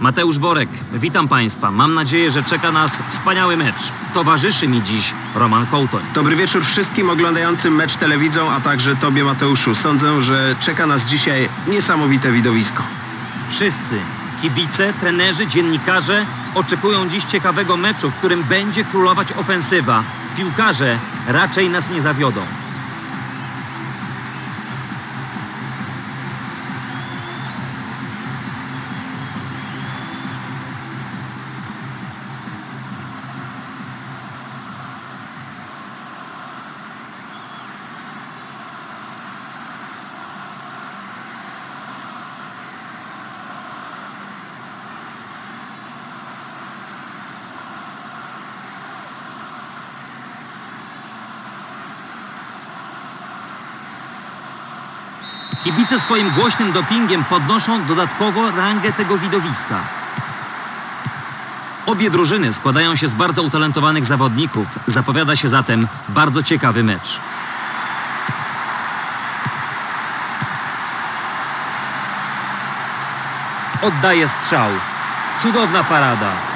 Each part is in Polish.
Mateusz Borek, witam Państwa. Mam nadzieję, że czeka nas wspaniały mecz. Towarzyszy mi dziś Roman Kołtoń. Dobry wieczór wszystkim oglądającym mecz telewidzą, a także Tobie Mateuszu. Sądzę, że czeka nas dzisiaj niesamowite widowisko. Wszyscy, kibice, trenerzy, dziennikarze oczekują dziś ciekawego meczu, w którym będzie królować ofensywa. Piłkarze raczej nas nie zawiodą. Kibice swoim głośnym dopingiem podnoszą dodatkowo rangę tego widowiska. Obie drużyny składają się z bardzo utalentowanych zawodników. Zapowiada się zatem bardzo ciekawy mecz. Oddaje strzał. Cudowna parada.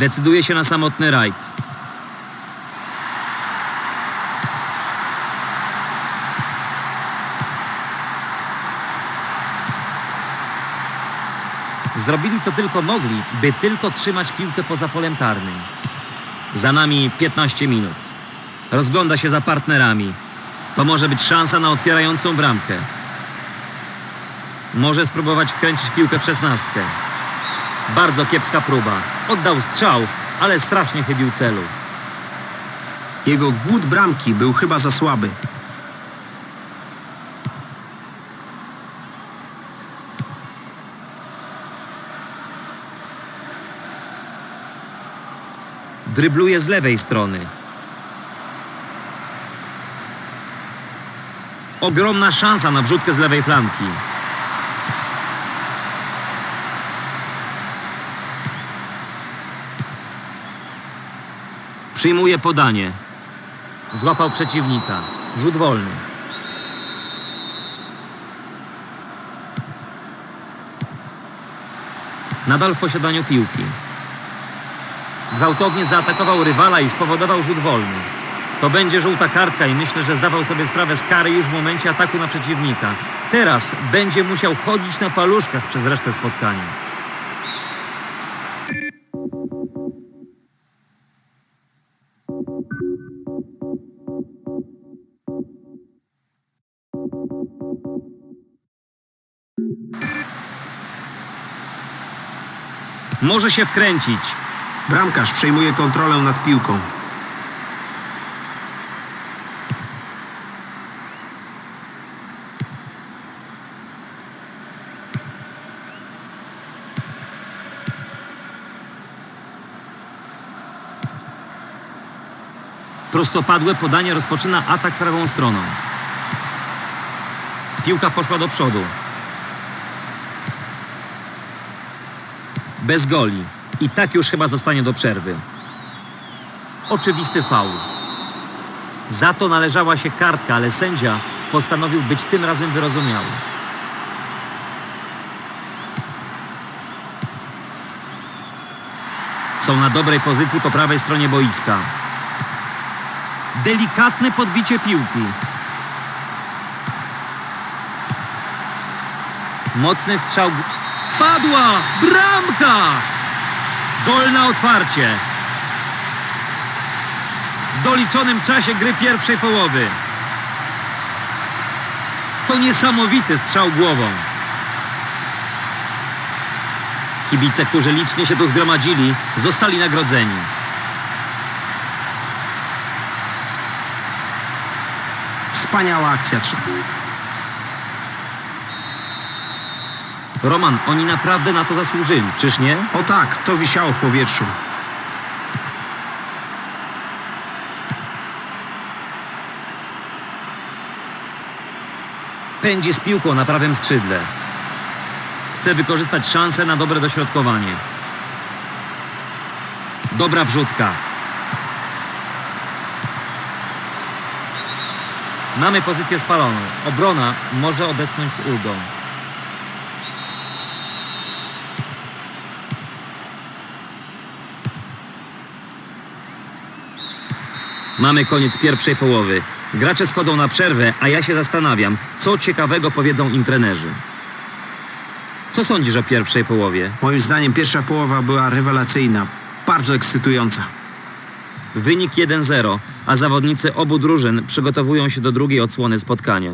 Decyduje się na samotny rajd. Zrobili co tylko mogli, by tylko trzymać piłkę poza polem karnym. Za nami 15 minut. Rozgląda się za partnerami. To może być szansa na otwierającą bramkę. Może spróbować wkręcić piłkę w szesnastkę. Bardzo kiepska próba. Oddał strzał, ale strasznie chybił celu. Jego głód bramki był chyba za słaby. Drybluje z lewej strony. Ogromna szansa na wrzutkę z lewej flanki. Przyjmuje podanie. Złapał przeciwnika. Rzut wolny. Nadal w posiadaniu piłki. Gwałtownie zaatakował rywala i spowodował rzut wolny. To będzie żółta kartka i myślę, że zdawał sobie sprawę z kary już w momencie ataku na przeciwnika. Teraz będzie musiał chodzić na paluszkach przez resztę spotkania. Może się wkręcić. Bramkarz przejmuje kontrolę nad piłką. Prostopadłe podanie rozpoczyna atak prawą stroną. Piłka poszła do przodu. Bez goli. I tak już chyba zostanie do przerwy. Oczywisty faul. Za to należała się kartka, ale sędzia postanowił być tym razem wyrozumiały. Są na dobrej pozycji po prawej stronie boiska. Delikatne podbicie piłki. Mocny strzał. Wpadła! Bramka! Gol na otwarcie. W doliczonym czasie gry pierwszej połowy. To niesamowity strzał głową. Kibice, którzy licznie się tu zgromadzili, zostali nagrodzeni. Wspaniała akcja. Roman, oni naprawdę na to zasłużyli, czyż nie? O tak, to wisiało w powietrzu. Pędzi z piłką na prawym skrzydle. Chce wykorzystać szansę na dobre dośrodkowanie. Dobra wrzutka. Mamy pozycję spaloną. Obrona może odetchnąć z ulgą. Mamy koniec pierwszej połowy. Gracze schodzą na przerwę, a ja się zastanawiam, co ciekawego powiedzą im trenerzy. Co sądzisz o pierwszej połowie? Moim zdaniem pierwsza połowa była rewelacyjna, bardzo ekscytująca. Wynik 1-0, a zawodnicy obu drużyn przygotowują się do drugiej odsłony spotkania.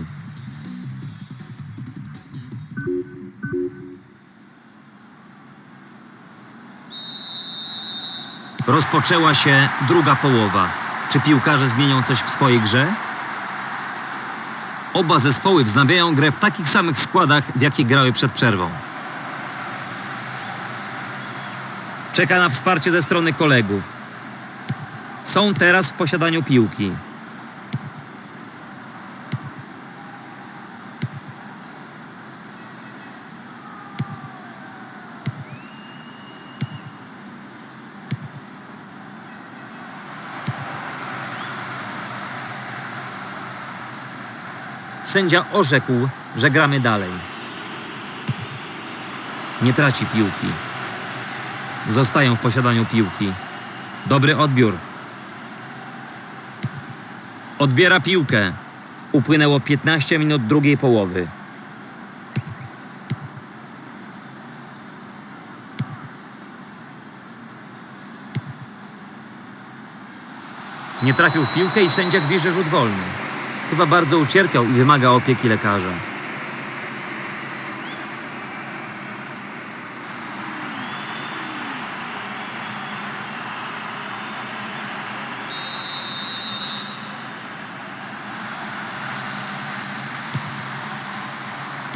Rozpoczęła się druga połowa. Czy piłkarze zmienią coś w swojej grze? Oba zespoły wznawiają grę w takich samych składach, w jakich grały przed przerwą. Czeka na wsparcie ze strony kolegów. Są teraz w posiadaniu piłki. Sędzia orzekł, że gramy dalej. Nie traci piłki. Zostają w posiadaniu piłki. Dobry odbiór. Odbiera piłkę. Upłynęło 15 minut drugiej połowy. Nie trafił w piłkę i sędzia gwizdże rzut wolny. Chyba bardzo ucierpiał i wymaga opieki lekarza.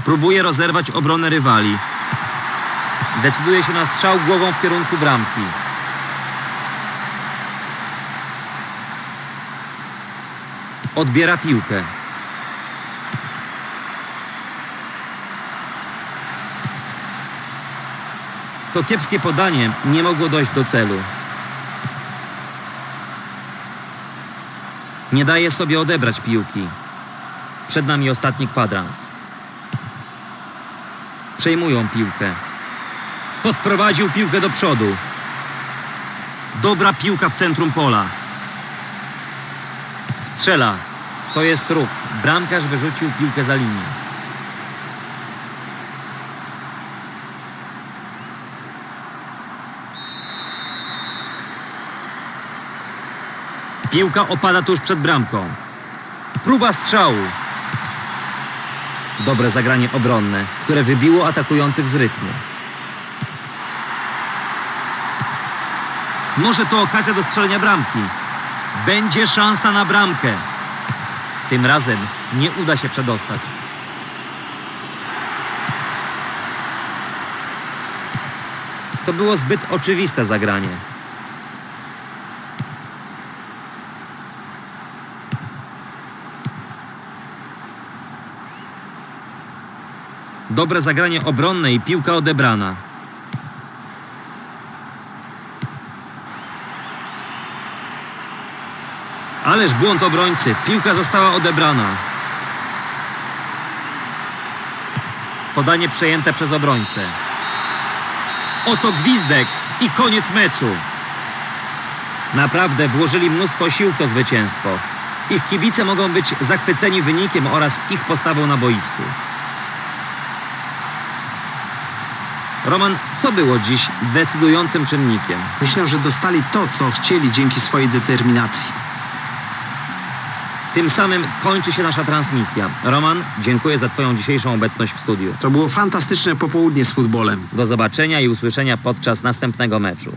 Próbuje rozerwać obronę rywali. Decyduje się na strzał głową w kierunku bramki. Odbiera piłkę. To kiepskie podanie nie mogło dojść do celu. Nie daje sobie odebrać piłki. Przed nami ostatni kwadrans. Przejmują piłkę. Podprowadził piłkę do przodu. Dobra piłka w centrum pola. Strzela. To jest róg. Bramkarz wyrzucił piłkę za linię. Piłka opada tuż przed bramką. Próba strzału. Dobre zagranie obronne, które wybiło atakujących z rytmu. Może to okazja do strzelenia bramki. Będzie szansa na bramkę. Tym razem nie uda się przedostać. To było zbyt oczywiste zagranie. Dobre zagranie obronne i piłka odebrana. Ależ błąd obrońcy. Piłka została odebrana. Podanie przejęte przez obrońcę. Oto gwizdek i koniec meczu. Naprawdę włożyli mnóstwo sił w to zwycięstwo. Ich kibice mogą być zachwyceni wynikiem oraz ich postawą na boisku. Roman, co było dziś decydującym czynnikiem? Myślę, że dostali to, co chcieli dzięki swojej determinacji. Tym samym kończy się nasza transmisja. Roman, dziękuję za Twoją dzisiejszą obecność w studiu. To było fantastyczne popołudnie z futbolem. Do zobaczenia i usłyszenia podczas następnego meczu.